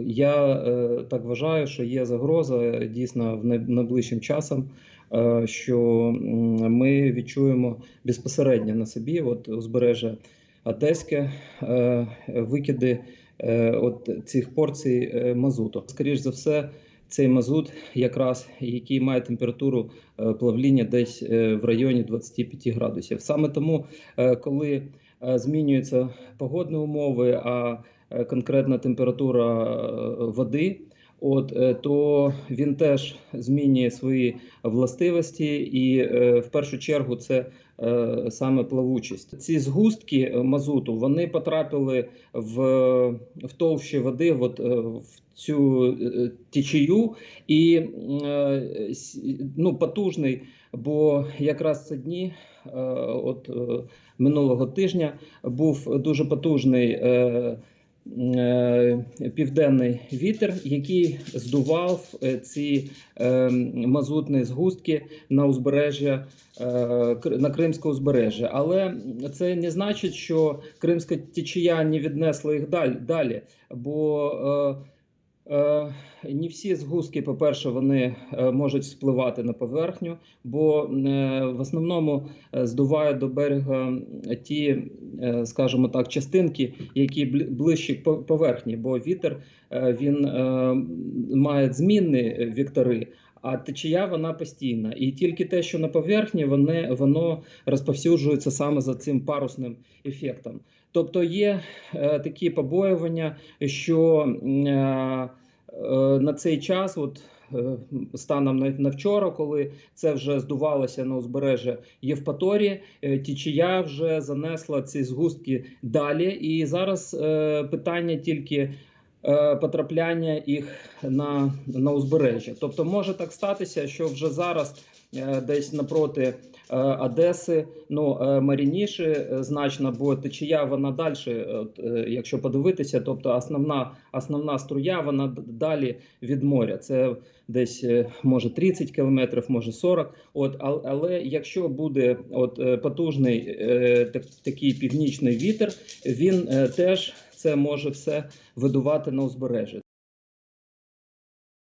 Я е, так вважаю, що є загроза дійсно в найближчим часом, е, що ми відчуємо безпосередньо на собі, от узбережжя Одеське, е, викиди от цих порцій мазуту. Скоріш за все, цей мазут, якраз який має температуру плавління десь в районі 25 градусів. Саме тому, коли змінюються погодні умови, а конкретна температура е, води, от е, то він теж змінює свої властивості, і е, в першу чергу це е, саме плавучість. Ці згустки е, мазуту вони потрапили в, в товщі води, от, е, в цю е, течію, і е, ну, потужний, бо якраз це дні. е, От е, минулого тижня був дуже потужний е, е, південний вітер, який здував е, ці е, мазутні згустки на узбережжя е, на Кримське узбережжя. Але це не значить, що Кримська течія не віднесла їх далі, бо е, Е, Не всі згустки, по-перше, вони е, можуть спливати на поверхню, бо е, в основному е, здувають до берега ті, е, скажімо так, частинки, які бли- ближчі к по- поверхні, бо вітер е, він е, має змінні вектори. А течія вона постійна, і тільки те, що на поверхні, вони, воно розповсюджується саме за цим парусним ефектом. Тобто є е, такі побоювання, що е, е, на цей час, от е, станом на, вчора, коли це вже здувалося на узбережжя Євпаторії, е, тічія вже занесла ці згустки далі. І зараз е, питання тільки. Е, Потрапляння їх на, на узбережжя. Тобто може так статися, що вже зараз е, десь напроти е, Одеси, ну марініше значно, бо течія вона далі, от, якщо подивитися, тобто основна, основна струя вона далі від моря. Це десь може 30 кілометрів, може 40. От, але якщо буде от потужний так, такий північний вітер, він теж це може все видувати на узбережжя.